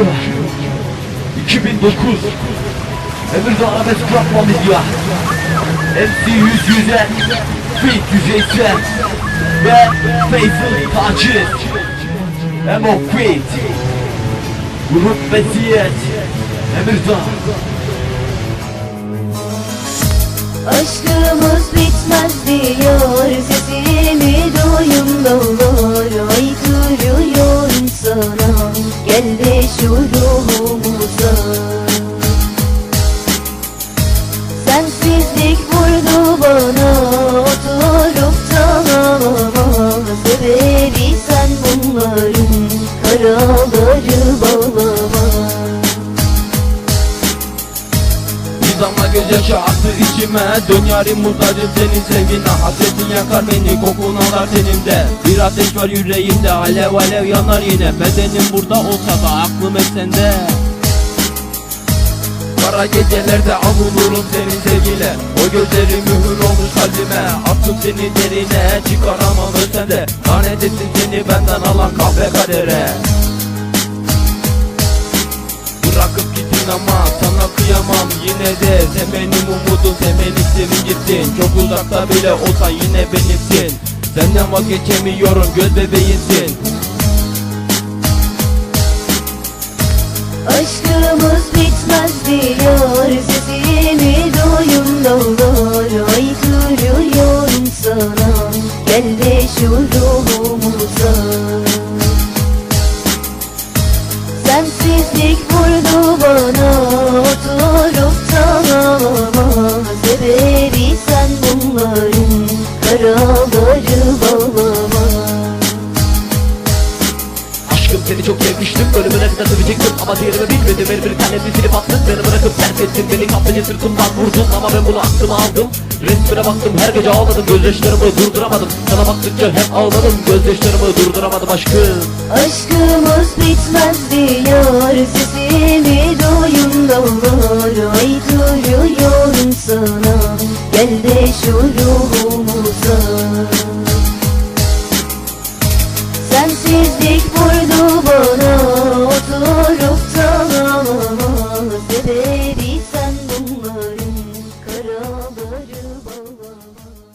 akıyor 2009 Emirdağ Arabesk Bırakma Medya MC yüz yüze Fit yüzeysen Ve Faisal Taciz. Emo Fit. Grup Beziyet Emirdağ Aşkımız bitmez diyor Sesimi duyun olur Aykırıyorum sana Şu ruhumuza. Sensizlik vurdu bana Oturup tamama Seversen bunların Karaları bağlama Bir damla gözyaşı aktı içime. Dön yarim muhtacım senin sevgine. Hasretin yakar beni kokun alar tenimde Bir ateş var yüreğimde Alev alev yanar yine. Bedenim burada olsa da aklım hep sende. Kara gecelerde avunurum senin sevgiyle O gözlerin mühür olmuş kalbime. Attım seni derine Çıkaramam ölsen de. Lanet etsin seni benden alan kahve kadere de Sen benim umudum sen benim sevincimsin Çok uzakta bile olsa yine benimsin. Senden vazgeçemiyorum göz bebeğinsin. Aşkımız bitmez diyor Sesimi duyun olur Aykırıyorum sana Gel de şu ruhumuza. Sensizlik vurdu bana Oturup tamama Seversen bunların Karaları bağlama Aşkım seni çok sevmiştim Ölümüne kadar sevecektim. Ama diğerimi bilmedim El bir tane silip attın beni bırakıp terk ettin Beni kahveci sırtımdan vurdun. Ama ben bunu aklıma aldım Resmine baktım. Her gece ağladım gözyaşlarımı durduramadım. Sana baktıkça hep ağladım gözyaşlarımı durduramadım aşkım. Aşkımız bitmez diyor Sesimi duyun olur yana Gel de şu yolumuza Sensizlik vurdu bana Oturup tanımama Sebebi sen bunların Karaları bağlama